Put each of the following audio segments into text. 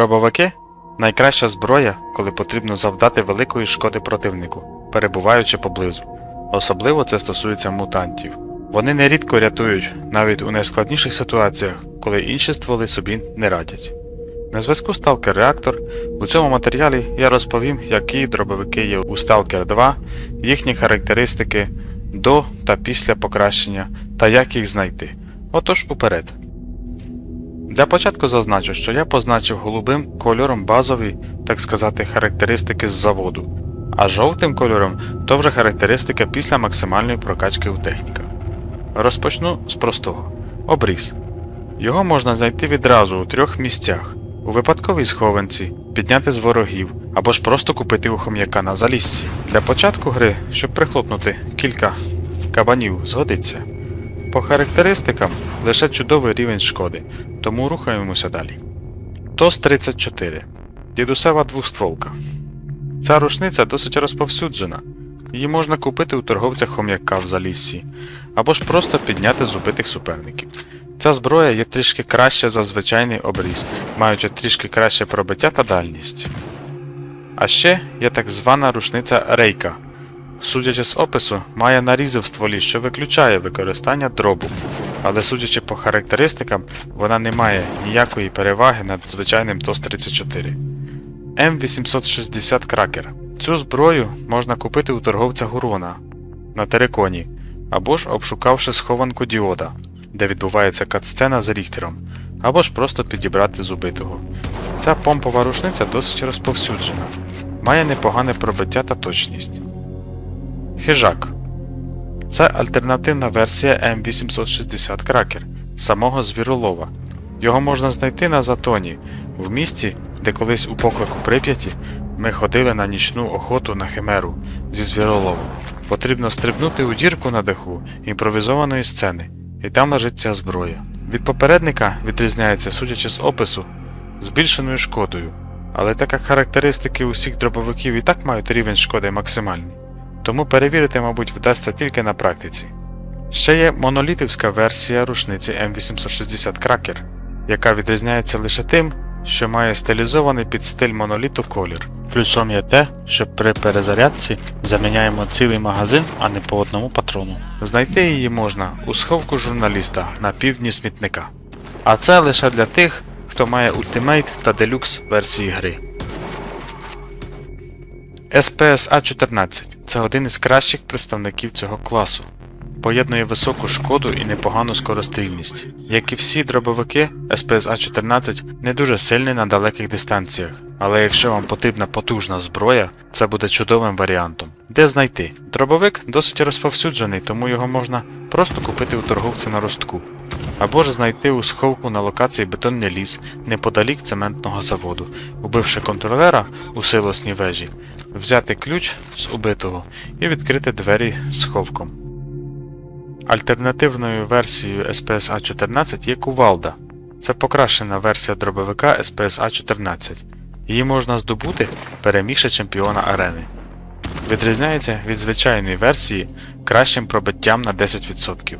Дробовики найкраща зброя, коли потрібно завдати великої шкоди противнику, перебуваючи поблизу. Особливо це стосується мутантів. Вони нерідко рятують навіть у найскладніших ситуаціях, коли інші стволи собі не радять. На зв'язку Stalker Reactor у цьому матеріалі я розповім, які дробовики є у Stalker 2, їхні характеристики до та після покращення та як їх знайти. Отож уперед. Для початку зазначу, що я позначив голубим кольором базові, так сказати, характеристики з заводу, а жовтим кольором то вже характеристика після максимальної прокачки у техніках. Розпочну з простого: обріз. Його можна знайти відразу у трьох місцях: у випадковій схованці, підняти з ворогів, або ж просто купити у хом'яка на заліссі. Для початку гри, щоб прихлопнути кілька кабанів, згодиться. По характеристикам лише чудовий рівень шкоди, тому рухаємося далі. ТОС 34. Дідусева двохстволка. Ця рушниця досить розповсюджена. Її можна купити у торговця хом'яка в заліссі, або ж просто підняти з убитих суперників. Ця зброя є трішки краще за звичайний обріз, маючи трішки краще пробиття та дальність. А ще є так звана рушниця рейка. Судячи з опису, має нарізи в стволі, що виключає використання дробу, але судячи по характеристикам, вона не має ніякої переваги над звичайним ТОС-34. М860 кракер. Цю зброю можна купити у торговця Гурона на териконі, або ж обшукавши схованку діода, де відбувається катсцена з Ріхтером, або ж просто підібрати з убитого. Ця помпова рушниця досить розповсюджена, має непогане пробиття та точність. Хижак. Це альтернативна версія М860 Кракер самого звіролова. Його можна знайти на затоні, в місті, де колись у поклику Прип'яті ми ходили на нічну охоту на химеру зі звіроловом. Потрібно стрибнути у дірку на даху імпровізованої сцени, і там лежить ця зброя. Від попередника відрізняється, судячи з опису, збільшеною шкодою, але так як характеристики усіх дробовиків і так мають рівень шкоди максимальний, тому перевірити, мабуть, вдасться тільки на практиці. Ще є монолітівська версія рушниці М860 Кракер, яка відрізняється лише тим, що має стилізований під стиль моноліту колір. Плюсом є те, що при перезарядці заміняємо цілий магазин, а не по одному патрону. Знайти її можна у сховку журналіста на півдні смітника. А це лише для тих, хто має ультимейт та делюкс версії гри. SPS A14 це один із кращих представників цього класу. Поєднує високу шкоду і непогану скорострільність. Як і всі дробовики, SPS A14 не дуже сильний на далеких дистанціях, але якщо вам потрібна потужна зброя, це буде чудовим варіантом. Де знайти? Дробовик досить розповсюджений, тому його можна просто купити у торговця на ростку, або ж знайти у сховку на локації бетонний ліс неподалік цементного заводу, убивши контролера у силосній вежі, взяти ключ з убитого і відкрити двері сховком. Альтернативною версією SPS A14 є кувалда. Це покращена версія дробовика SPS A14. Її можна здобути, перемігши чемпіона арени. Відрізняється від звичайної версії кращим пробиттям на 10%.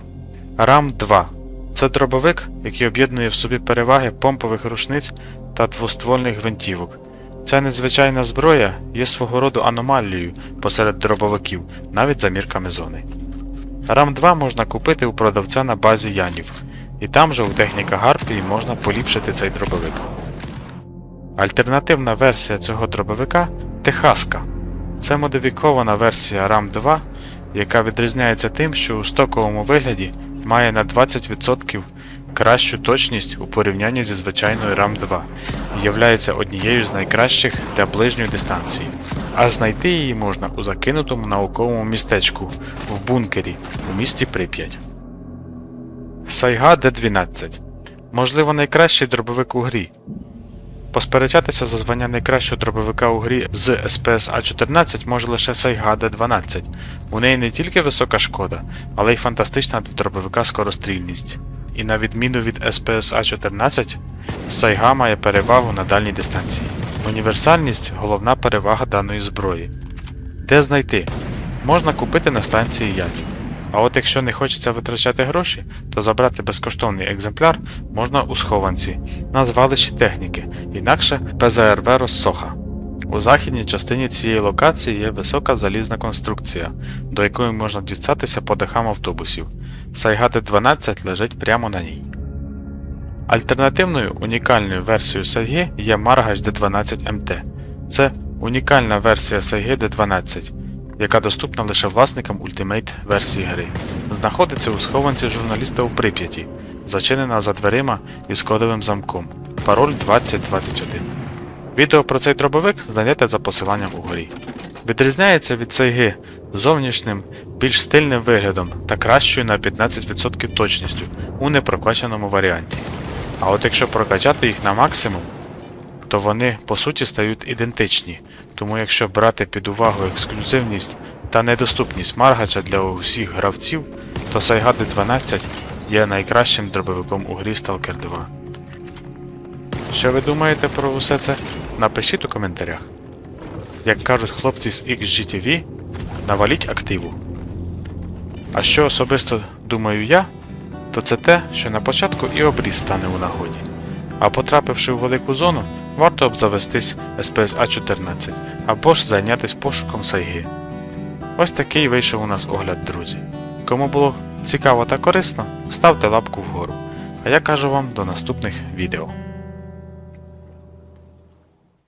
RAM 2 це дробовик, який об'єднує в собі переваги помпових рушниць та двоствольних гвинтівок. Ця незвичайна зброя є свого роду аномалією посеред дробовиків, навіть за мірками зони. RAM 2 можна купити у продавця на базі Янів, і там же у техніка Гарпії можна поліпшити цей дробовик. Альтернативна версія цього дробовика Техаска. Це модифікована версія RAM 2, яка відрізняється тим, що у стоковому вигляді має на 20% кращу точність у порівнянні зі звичайною RAM 2 і являється однією з найкращих для ближньої дистанції. А знайти її можна у закинутому науковому містечку в бункері у місті Прип'ять. Сайга Д12 можливо найкращий дробовик у грі. Посперечатися за звання найкращого дробовика у грі з SPS A14 може лише Сайга D12. У неї не тільки висока шкода, але й фантастична для дробовика скорострільність. І на відміну від SPS A14, Сайга має перевагу на дальній дистанції. Універсальність головна перевага даної зброї. Де знайти? Можна купити на станції Янів. А от якщо не хочеться витрачати гроші, то забрати безкоштовний екземпляр можна у схованці на звалищі техніки, інакше ПЗРВ Россоха. У західній частині цієї локації є висока залізна конструкція, до якої можна дістатися по дахам автобусів. Сайгати 12 лежить прямо на ній. Альтернативною унікальною версією Сайги є Margash D12MT. Це унікальна версія Сайги D12, яка доступна лише власникам Ultimate версії гри. Знаходиться у схованці журналіста у Прип'яті, зачинена за дверима із кодовим замком. Пароль 2021. Відео про цей дробовик знайдете за посиланням угорі. Відрізняється від Сайги зовнішнім, більш стильним виглядом та кращою на 15% точністю у непрокачаному варіанті. А от якщо прокачати їх на максимум, то вони по суті стають ідентичні. Тому якщо брати під увагу ексклюзивність та недоступність Маргача для усіх гравців, то Сайгади 12 є найкращим дробовиком у грі Stalker 2. Що ви думаєте про усе це? Напишіть у коментарях. Як кажуть хлопці з XGTV, наваліть активу. А що особисто думаю я, то це те, що на початку і обріз стане у нагоді. А потрапивши у велику зону, варто обзавестись SPS A14 або ж зайнятися пошуком сайги. Ось такий вийшов у нас огляд, друзі. Кому було цікаво та корисно, ставте лапку вгору. А я кажу вам до наступних відео.